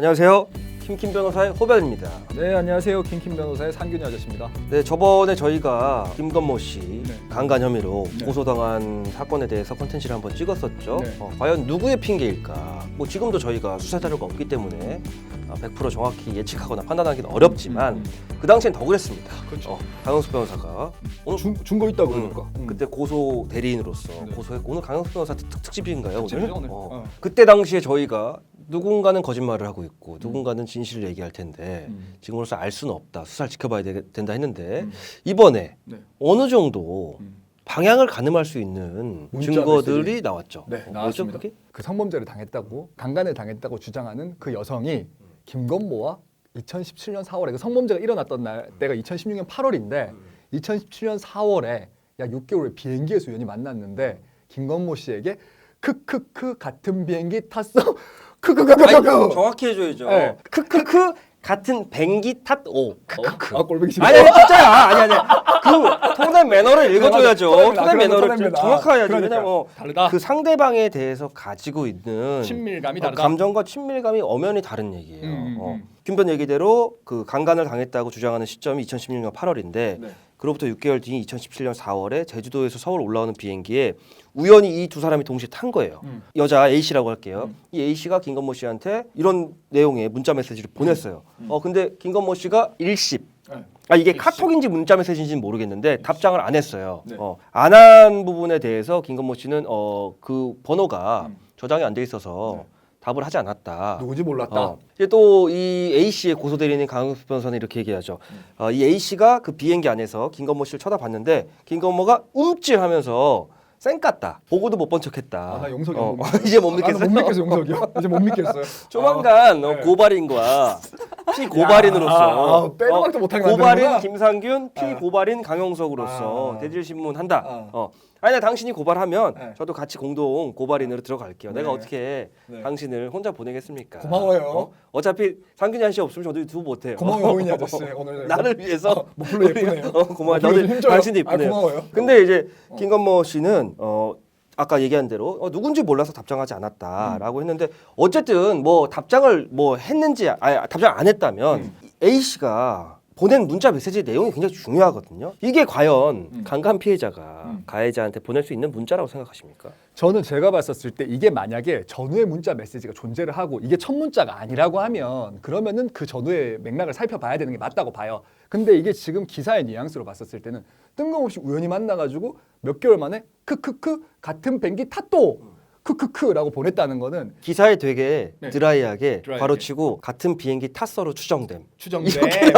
안녕하세요. 김킴 변호사의 호변입니다. 네 안녕하세요 김킴 변호사의 상균이 아저씨입니다. 네, 저번에 저희가 김건모 씨 네. 강간 혐의로 네. 고소당한 사건에 대해서 컨텐츠를 한번 찍었었죠. 네. 어, 과연 누구의 핑계일까? 뭐 지금도 저희가 수사 자료가 없기 때문에 어, 100% 정확히 예측하거나 판단하기는 어렵지만 음, 그 당시엔 더 그랬습니다. 그렇죠. 어, 강영수 변호사가 오늘 중 중고 있다고 음, 그러니까. 음. 그때 고소 대리인으로서 네. 고소했고 오늘 강영수 변호사 특, 특집인가요 오늘? 특집이죠, 오늘. 어. 어. 그때 당시에 저희가 누군가는 거짓말을 하고 있고 누군가는 진실을 얘기할 텐데 음. 지금으로서 알 수는 없다 수사를 지켜봐야 되, 된다 했는데 음. 이번에 네. 어느 정도 음. 방향을 가늠할 수 있는 문자 증거들이 메시지. 나왔죠. 네, 어, 뭐죠 나왔습니다. 그게? 그 성범죄를 당했다고 강간을 당했다고 주장하는 그 여성이 김건모와 2017년 4월에 그 성범죄가 일어났던 날 때가 2016년 8월인데 2017년 4월에 약 6개월의 비행기에서 우연히 만났는데 김건모 씨에게 크크크 같은 비행기 탔어 크크크크크 정확히 해줘야죠. 네. 크크크 같은 뱅기 탓 오. 크크크. 아 꼴보기 싫어 아니 아니 진짜야 아니 아니 그 토대 매너를 읽어줘야죠. 매너, 거 매너를 매너. 정확하게 해야지. 그러니까. 왜냐면 다르다. 그 상대방에 대해서 가지고 있는 친밀감이 어, 다르다. 감정과 친밀감이 엄연히 다른 얘기예요. 음, 음, 어. 음. 김변 얘기대로 그 강간을 당했다고 주장하는 시점이 2016년 8월인데 네. 그로부터 6개월 뒤인 2017년 4월에 제주도에서 서울 올라오는 비행기에 우연히 이 두 사람이 동시에 탄 거예요. 음. 여자 A 씨라고 할게요. 음. 이 A 씨가 김건모 씨한테 이런 내용의 문자 메시지를 보냈어요. 음. 어 근데 김건모 씨가 일십 네. 아 이게 일십. 카톡인지 문자 메시지인지는 모르겠는데 답장을 안 했어요. 네. 어, 안 한 부분에 대해서 김건모 씨는 어 그 번호가 음. 저장이 안 돼 있어서 네. 답을 하지 않았다. 누군지 몰랐다. 어. 이제 또 이 A 씨의 고소 대리인 강은수 변호사는 이렇게 얘기하죠. 음. 어, 이 A 씨가 그 비행기 안에서 김건모 씨를 쳐다봤는데 김건모가 움찔하면서 쌩깠다. 보고도 못 본 척했다. 아, 나 용석이 어, 못 믿겠어. 이제 못 아, 나 믿겠어요. 못 믿겠어 용석이요. 이제 못 믿겠어요. 조만간 어, 네. 고발인과 피고발인으로서 어, 아, 아, 빼도 박도 못하게 고발인 만드는구나. 김상균, 피고발인 강용석으로서 아. 대질신문 한다. 아. 어. 아니 나 당신이 고발하면 네. 저도 같이 공동 고발인으로 들어갈게요. 내가 네. 어떻게 네. 당신을 혼자 보내겠습니까? 고마워요. 어? 차피 상균이 아저씨 없으면 저도 두고 못해요. 고마워요 호인이 아저씨 오늘 나를 위해서 어, 목소리 예쁘네요. 어, 고마워. 목소리 나도 힘줘요. 당신도 아, 이쁘네요. 고마워요. 근데 이제 김건모 씨는 어 아까 얘기한 대로 어, 누군지 몰라서 답장하지 않았다라고 음. 했는데 어쨌든 뭐 답장을 뭐 했는지 아 답장 안 했다면 음. A 씨가 보낸 문자 메시지 내용이 굉장히 중요하거든요. 이게 과연 음. 강간 피해자가 음. 가해자한테 보낼 수 있는 문자라고 생각하십니까? 저는 제가 봤었을 때 이게 만약에 전후의 문자 메시지가 존재를 하고 이게 첫 문자가 아니라고 하면 그러면은 그 전후의 맥락을 살펴봐야 되는 게 맞다고 봐요. 근데 이게 지금 기사의 뉘앙스로 봤었을 때는 뜬금없이 우연히 만나가지고 몇 개월 만에 크크크 같은 뱅기 탔도 크크크라고 보냈다는 거는 기사에 되게 네. 드라이하게 드라이하게. 바로 치고 같은 비행기 탔어로 추정됨. 추정돼.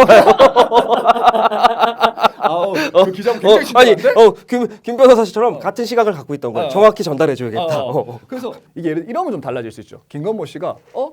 아우 그 기자 어, 굉장히 아니, 신기한데? 어, 김, 김 변호사처럼 같은 시각을 갖고 있던 거야. 어. 정확히 전달해 줘야겠다. 어, 어. 어. 그래서 이게 예를- 이러면 좀 달라질 수 있죠. 김건모 씨가 어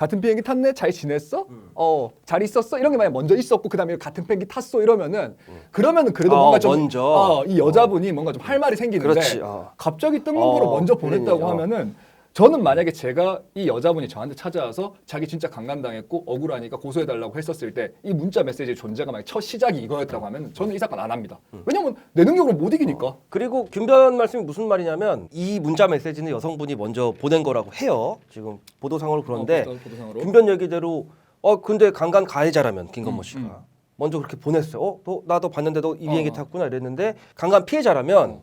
같은 비행기 탔네, 잘 지냈어, 음. 어잘 있었어 이런 게 만약 먼저 있었고 그다음에 같은 비행기 탔어 이러면은 그러면은 그래도 어, 뭔가 좀 먼저. 어, 이 여자분이 뭔가 좀 할 말이 생기는데 그렇지. 어. 갑자기 뜬금포로 어, 먼저 보냈다고 그러네, 어. 하면은 저는 만약에 제가 이 여자분이 저한테 찾아와서 자기 진짜 강간당했고 억울하니까 고소해달라고 했었을 때 이 문자 메시지의 존재가 만약 첫 시작이 이거였다고 하면 저는 이 사건 안 합니다. 음. 왜냐면 내 능력으로 못 이기니까. 그리고 김변 말씀이 무슨 말이냐면 이 문자 메시지는 여성분이 먼저 보낸 거라고 해요. 지금 보도상으로 그런데 어, 보도- 보도상으로. 김변 얘기대로 어 근데 강간 가해자라면 김건모 음, 씨가 음. 먼저 그렇게 보냈어요. 어, 너, 나도 봤는데 너이 비행기 어. 탔구나 이랬는데 강간 피해자라면 어.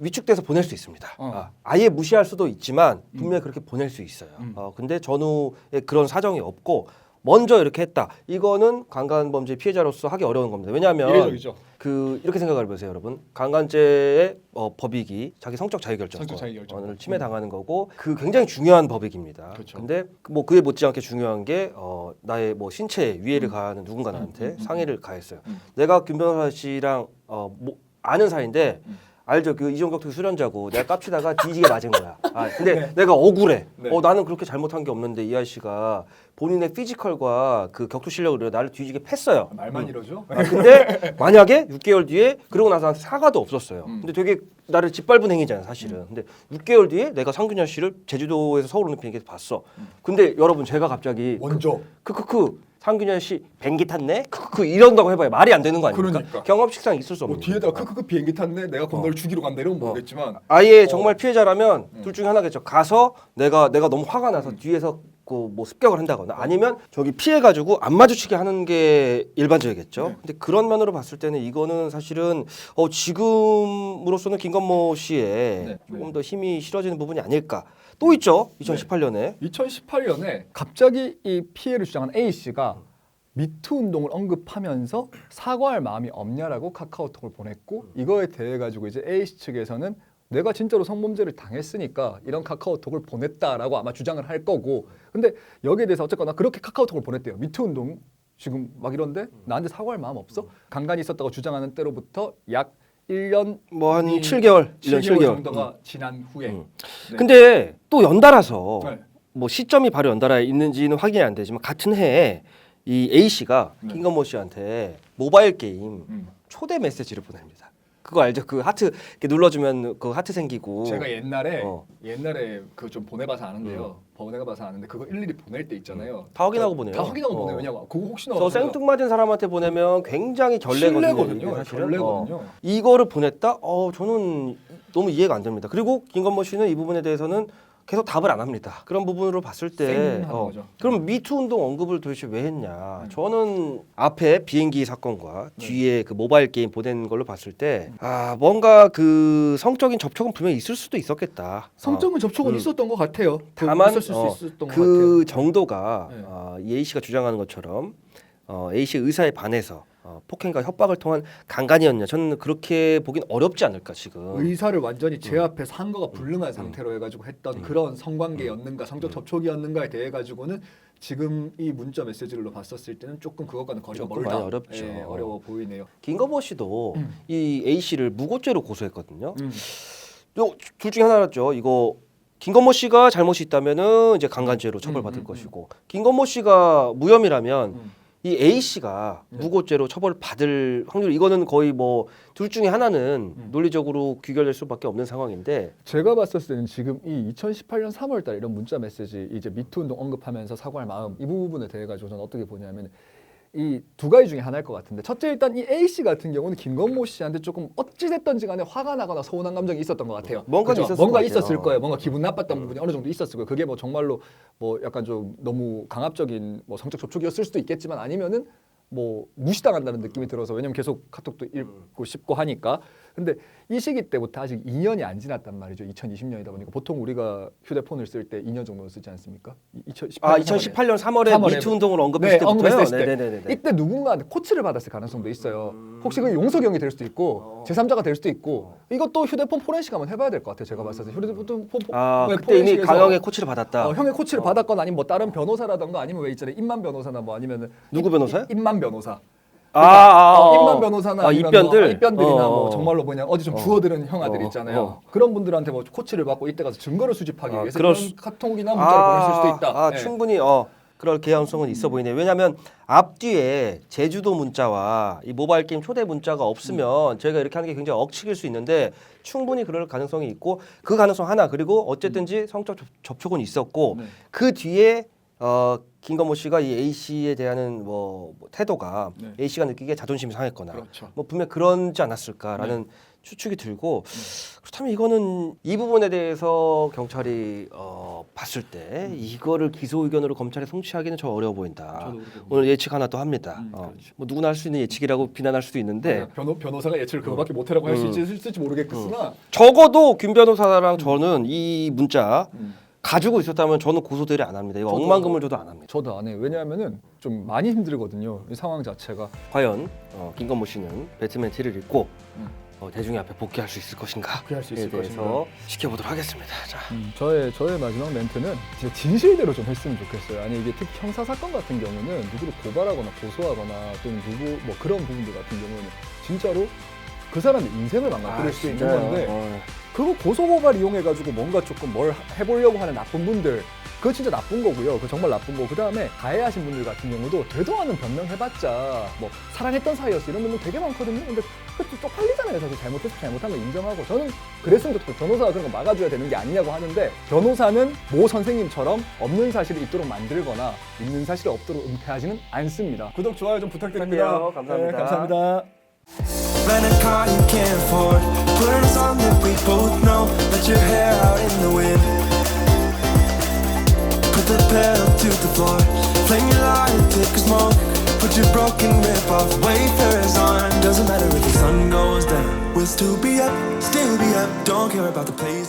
위축돼서 보낼 수 있습니다. 어. 아, 예 무시할 수도 있지만 분명히 그렇게 보낼 수 있어요. 음. 어, 근데 전후에 그런 사정이 없고 먼저 이렇게 했다. 이거는 강간 범죄 피해자로서 하기 어려운 겁니다. 왜냐하면 이례적이죠. 그 이렇게 생각을 해보세요, 여러분. 강간죄의 어, 법익이 자기 성적 자유결정권을 자유결정권. 침해당하는 거고 그 굉장히 중요한 법익입니다. 그렇죠. 근데 뭐 그에 못지않게 중요한 게 어, 나의 뭐 신체에 위해를 가하는 누군가 나한테 음, 음, 상해를 가했어요. 음. 내가 김 변호사 씨랑 어, 뭐, 아는 사이인데 음. 알죠? 그 이종격 투 수련자고 내가 깝치다가 뒤지게 맞은 거야. 아, 근데 네. 내가 억울해. 네. 어, 나는 그렇게 잘못한 게 없는데 이 아저씨가 본인의 피지컬과 그 격투 실력으로 나를 뒤지게 팼어요. 말만 이러죠. 아, 근데 만약에 6개월 뒤에 그러고 나서 사과도 없었어요. 음. 근데 되게 나를 짓밟은 행위잖아요, 사실은. 근데 6개월 뒤에 내가 상균현 씨를 제주도에서 서울 오는 비행기에서 봤어. 근데 여러분 제가 갑자기 먼저 크크크 상균현 씨 뱅기 탔네? 크크크 이런다고 해봐요. 말이 안 되는 거 아닙니까? 그러니까. 경험식상 있을 수뭐 없는 뒤에다가 거니까. 크크크 비행기 탔네. 내가 그럼 어. 널 죽이러 간다 이러면 모르겠지만 아예 어. 정말 피해자라면 음. 둘 중에 하나겠죠. 가서 내가 내가 너무 화가 나서 뒤에서 그뭐 습격을 한다거나 아니면 저기 피해 가지고 안 마주치게 하는 게 일반적이겠죠. 네. 근데 그런 면으로 봤을 때는 이거는 사실은 어 지금으로서는 김건모 씨의 네. 조금 더 힘이 실어지는 부분이 아닐까. 또 있죠. 2018년에. 2018년에 갑자기 이 피해를 주장한 A 씨가 미투 운동을 언급하면서 사과할 마음이 없냐라고 카카오톡을 보냈고 이거에 대해 가지고 이제 A 씨 측에서는 내가 진짜로 성범죄를 당했으니까 이런 카카오톡을 보냈다라고 아마 주장을 할 거고. 근데 여기에 대해서 어쨌거나 그렇게 카카오톡을 보냈대요. 미투 운동 지금 막 이런데 나한테 사과할 마음 없어? 간간히 있었다고 주장하는 때로부터 약 1년 뭐 한 이 7개월, 7개월 1년 7개월. 정도가 지난 후에 음. 네. 근데 또 연달아서 네. 뭐 시점이 바로 연달아 있는지는 확인이 안 되지만 같은 해에 이 A 씨가 네. 김건모 씨한테 모바일 게임 음. 초대 메시지를 보냅니다. 그거 알죠? 그 하트 이렇게 눌러주면 그 하트 생기고. 제가 옛날에 어. 옛날에 그 좀 보내봐서 아는데요. 보내봐서 아는데 그거 일일이 보낼 때 있잖아요. 다 확인하고 저- 보내요. 다 확인하고 어. 보내요. 왜냐면 그거 혹시나 저 생뚱맞은 사람한테 보내면 굉장히 결례거든요. 사실은. 결례거든요. 어. 이거를 보냈다? 어, 저는 너무 이해가 안 됩니다. 그리고 김건모 씨는 이 부분에 대해서는 계속 답을 안 합니다. 그런 부분으로 봤을 때, 쌩하는 어, 거죠. 그럼 미투 운동 언급을 도대체 왜 했냐? 음. 저는 앞에 비행기 사건과 네. 뒤에 그 모바일 게임 보낸 걸로 봤을 때, 아 뭔가 그 성적인 접촉은 분명히 있을 수도 있었겠다. 성적인 접촉은 음. 있었던 것 같아요. 그 다만 있었을 어, 수 있었던 것그 정도가 네. 어, 이 A 씨가 주장하는 것처럼 어, A 씨 의사에 반해서 어, 폭행과 협박을 통한 강간이었냐? 저는 그렇게 보긴 어렵지 않을까 지금. 의사를 완전히 제 음. 앞에 한거가 불능한 상태로 해가지고 했던 그런 성관계였는가 성적 접촉이었는가에 대해 가지고는 지금 이 문자 메시지로 봤었을 때는 조금 그것과는 거리가 조금 멀다. 많이 어렵죠. 예, 어려워 보이네요. 김건모 씨도 음. 이 A 씨를 무고죄로 고소했거든요. 음. 요, 둘 중에 하나죠. 이거 김건모 씨가 잘못이 있다면은 이제 강간죄로 처벌받을 음, 음, 것이고 김건모 씨가 무혐의라면 음. 이 A 씨가 네. 무고죄로 처벌받을 확률 이거는 거의 뭐 둘 중에 하나는 음. 논리적으로 귀결될 수밖에 없는 상황인데 제가 봤을 때는 지금 이 2018년 3월달 이런 문자 메시지 이제 미투 운동 언급하면서 사과할 마음 이 부분에 대해 가지고 저는 어떻게 보냐면 이 두 가지 중에 하나일 것 같은데 첫째 일단 이 A 씨 같은 경우는 김건모 씨한테 조금 어찌 됐던지 간에 화가 나거나 서운한 감정이 있었던 것 같아요. 뭔가? 있었을 뭔가 것 같아요. 있었을 거예요. 뭔가 기분 나빴던 부분이 어느 정도 있었을 거예요. 그게 뭐 정말로 뭐 약간 좀 너무 강압적인 뭐 성적 접촉이었을 수도 있겠지만 아니면은 뭐 무시당한다는 느낌이 들어서 왜냐면 계속 카톡도 읽고 싶고 하니까 근데 이 시기 때부터 아직 2년이 안 지났단 말이죠 2020년이다 보니까 보통 우리가 휴대폰을 쓸 때 2년 정도 쓰지 않습니까? 2018년 아 2018년 3월에, 3월에 미투 운동을 언급했을 네, 때부터요. 때. 네네네네. 이때 누군가한테 코치를 받았을 가능성도 있어요. 혹시 그 용석이 형이 될 수도 있고 어. 제3자가 될 수도 있고 이것도 휴대폰 포렌식 한번 해봐야 될 것 같아요. 제가 봤을 때 휴대폰 포, 포, 아 네, 그때 이미 강형의 코치를 받았다. 어, 형의 코치를 받았거나 아니면 뭐 다른 변호사라던가 아니면 왜 있잖아요 입만 변호사나 뭐 아니면은 누구 입- 변호사요? 입- 입만 변호사. 아, 아, 어, 아, 입만 변호사나 아, 아니면 입변들? 뭐 입변들이나 어, 뭐 어. 정말로 뭐냐 어디 좀 어. 주워들은 형아들 어, 있잖아요. 어. 그런 분들한테 뭐 코치를 받고 이때 가서 증거를 수집하기 아, 위해서 그럴 그런 수- 카톡이나 문자를 보냈을 수도 있다. 아, 네. 충분히 어 그럴 개연성은 있어 보이네요. 왜냐하면 앞뒤에 제주도 문자와 이 모바일 게임 초대 문자가 없으면 저희가 이렇게 하는 게 굉장히 억측일 수 있는데 충분히 그럴 가능성이 있고 그 가능성 하나 그리고 어쨌든지 성적 접- 접촉은 있었고 네. 그 뒤에 어 김건모 씨가 이 A 씨에 대한 뭐, 뭐 태도가 네. A 씨가 느끼기에 자존심이 상했거나 그렇죠. 뭐 분명 그런지 않았을까라는 추측이 들고 그렇다면 이거는 이 부분에 대해서 경찰이 어, 봤을 때 이거를 기소 의견으로 검찰에 송치하기는 좀 어려워 보인다. 오늘 예측 하나 또 합니다. 음, 어, 그렇죠. 뭐 누구나 할 수 있는 예측이라고 비난할 수도 있는데 변호 변호사가 예측을 그거밖에 못하라고 할수 음. 있을지 모르겠으나 적어도 김 변호사랑 저는 이 문자 음. 가지고 있었다면 저는 고소들이 안 합니다. 이거 저도- 억만금을 줘도 안 합니다. 저도 안 해요. 왜냐하면은 좀 많이 힘들거든요. 이 상황 자체가. 과연 어, 김건모 씨는 배트맨 티를 입고 음. 어, 대중의 앞에 복귀할 수 있을 것인가? 복귀할 수에 있을 대해서 것인가? 지켜보도록 하겠습니다. 자. 음, 저의 저의 마지막 멘트는 진짜 진실대로 좀 했으면 좋겠어요. 아니 이게 특히 형사 사건 같은 경우는 누구를 고발하거나 고소하거나 또는 누구 뭐 그런 부분들 같은 경우는 진짜로 그 사람의 인생을 망가뜨릴 수도 있는 진짜요? 건데 어. 그거 고소고발 이용해 가지고 뭔가 조금 뭘 해보려고 하는 나쁜 분들 그거 진짜 나쁜 거고요. 그 정말 나쁜 거. 그 다음에 가해하신 분들 같은 경우도 되도 않은 변명해봤자 뭐 사랑했던 사이였어 이런 분들 되게 많거든요. 근데 그것도 쪽팔리잖아요. 사실 잘못해서 잘못한 거 인정하고 저는 그랬으면 좋겠고 변호사가 그런 거 막아줘야 되는 게 아니냐고 하는데 변호사는 모 선생님처럼 없는 사실을 있도록 만들거나 있는 사실이 없도록 은폐하지는 않습니다. 구독 좋아요 좀 부탁드립니다. 부탁드려요. 감사합니다. 네, 감사합니다. Rent a car you can't afford. Put on a song that we both know. Let your hair out in the wind. Put the pedal to the floor. Flame your light, take a smoke. Put your broken rip off, wafers on. Doesn't matter if the sun goes down. We'll still be up, still be up. Don't care about the place.